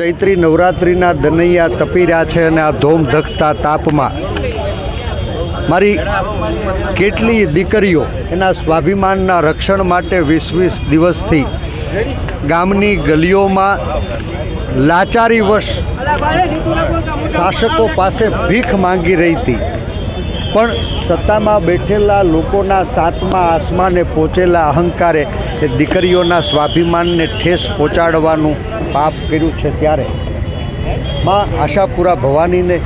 ચૈત્રી નવરાત્રિના દનૈયા તપી રહ્યા છે અને આ ધોમ ધખતા તાપમાં. મારી કેટલી દીકરીઓ એના સ્વાભિમાનના રક્ષણ માટે વીસ વીસ દિવસથી ગામની ગલીઓમાં લાચારીવશ શાસકો પાસે ભીખ માંગી રહી હતી. પણ સત્તામાં બેઠેલા લોકોના સાતમા આસમાને પહોંચેલા અહંકારે એ દીકરીઓના સ્વાભિમાનને ઠેસ પહોંચાડવાનું પાપ કર્યું છે ત્યારે. માં આશાપુરા ભવાનીને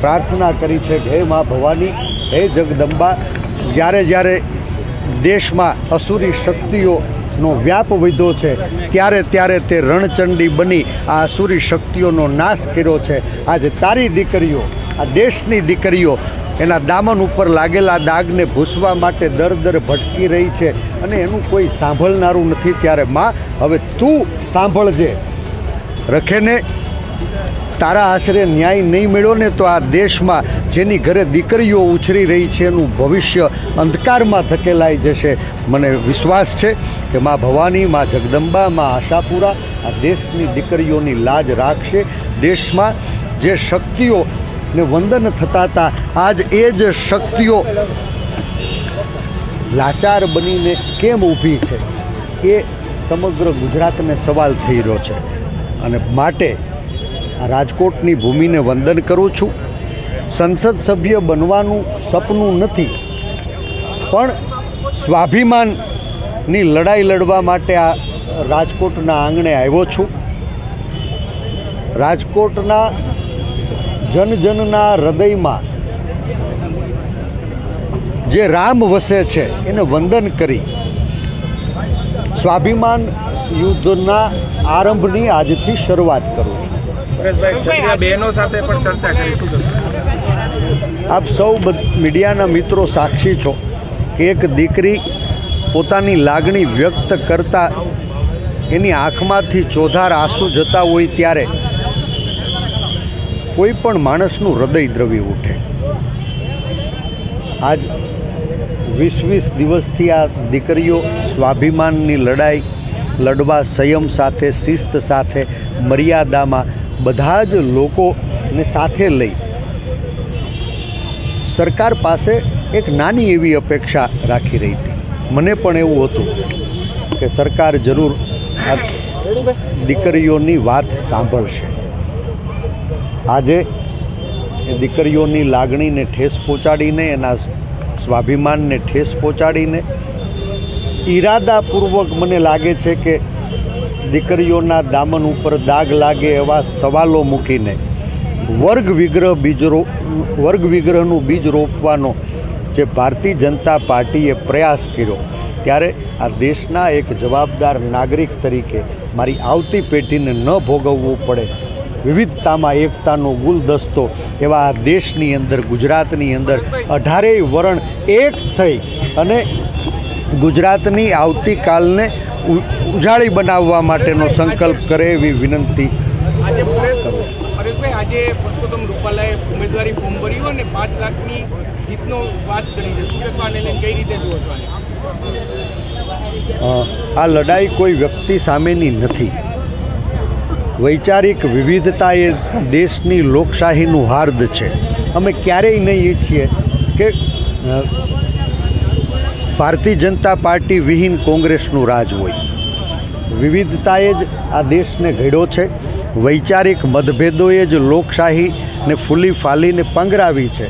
પ્રાર્થના કરી છે કે, હે માં ભવાની, હે જગદંબા, જ્યારે જ્યારે દેશમાં અસુરી શક્તિઓનો વ્યાપ વધ્યો છે, ત્યારે ત્યારે તે રણચંડી બની આ અસુરી શક્તિઓનો નાશ કર્યો છે. આજે તારી દીકરીઓ, આ દેશની દીકરીઓ એના દામન ઉપર લાગેલા દાગને ભૂસવા માટે દર દર ભટકી રહી છે અને એનું કોઈ સાંભળનારું નથી ત્યારે માં, હવે તું સાંભળજે. રખેને તારા આશરે ન્યાય નહીં મળ્યો ને તો આ દેશમાં જેની ઘરે દીકરીઓ ઉછરી રહી છે એનું ભવિષ્ય અંધકારમાં ધકેલાઈ જશે. મને વિશ્વાસ છે કે મા ભવાની, મા જગદંબા, મા આશાપુરા આ દેશની દીકરીઓની લાજ રાખશે. દેશમાં જે શક્તિઓ ને વંદન થતા હતા આજ એ જ શક્તિઓ લાચાર બનીને કેમ ઊભી છે? એ સમગ્ર ગુજરાતને સવાલ થઈ રહ્યો છે. અને માટે આ રાજકોટની ભૂમિને વંદન કરું છું. સંસદ સભ્ય બનવાનું સપનું નથી. પણ સ્વાભિમાનની લડાઈ લડવા માટે આ રાજકોટના આંગણે આવ્યો છું. રાજકોટના જનજનના હૃદયમાં જે રામ વસે છે એને વંદન કરી. સ્વાભિમાન યુદ્ધના આરંભની આજથી શરૂઆત કરું છું. આપ સૌ મીડિયાના મિત્રો સાક્ષી છો કે એક દીકરી પોતાની લાગણી વ્યક્ત કરતા એની આંખમાંથી ચોધાર આંસુ જતા હોય ત્યારે કોઈ પણ માણસનું હૃદય દ્રવી ઉઠે. આજ વીસ વીસ દિવસથી આ દીકરીઓ સ્વાભિમાનની લડાઈ, લડવા સંયમ સાથે, શિસ્ત સાથે, મર્યાદામાં બધા જ લોકોને સાથે લઈ સરકાર પાસે એક નાની એવી અપેક્ષા રાખી રહી હતી. મને પણ એવું હતું કે સરકાર જરૂર દીકરીઓની વાત સાંભળશે. આજે એ દીકરીઓની લાગણીને ઠેસ પહોંચાડીને, એના સ્વાભિમાનને ઠેસ પહોંચાડીને, ઈરાદાપૂર્વક મને લાગે છે કે દીકરીઓના દામન ઉપર દાગ લાગે એવા સવાલો મૂકીને, વર્ગ વિગ્રહ બીજ રો, વર્ગ વિગ્રહનું બીજ રોપવાનો જે ભારતીય જનતા પાર્ટીએ પ્રયાસ કર્યો, ત્યારે આ દેશના એક જવાબદાર નાગરિક તરીકે મારી આવતી પેઢીને ન ભોગવવું પડે વિવિધતામાં એકતાનો ગુલદસ્તો એવા આ દેશની અંદર ગુજરાતની અંદર અઢારેય વરણ એક થઈ અને ગુજરાતની આવતીકાલને ઉજાળી બનાવવા માટેનો સંકલ્પ કરે એવી વિનંતી આજે પરેશ પરેશભાઈ આજે પરસોત્તમ રૂપાલાએ ઉમેદવારી ફોર્મ ભર્યું અને પાંચ લાખની જીતનો વાત કરી છે. શું લઈને કઈ રીતે જુઓ છો આને અ, આ લડાઈ કોઈ વ્યક્તિ સામેની નથી. વૈચારિક વિવિધતા એ દેશની લોકશાહીનું હાર્દ છે. અમે ક્યારેય નહીં ઈચ્છીએ કે ભારતીય જનતા પાર્ટી વિહીન કોંગ્રેસનું રાજ હોય. વિવિધતાએ જ આ દેશને ઘડ્યો છે. વૈચારિક મતભેદોએ જ લોકશાહીને ફૂલી ફાલીને પંગરાવી છે.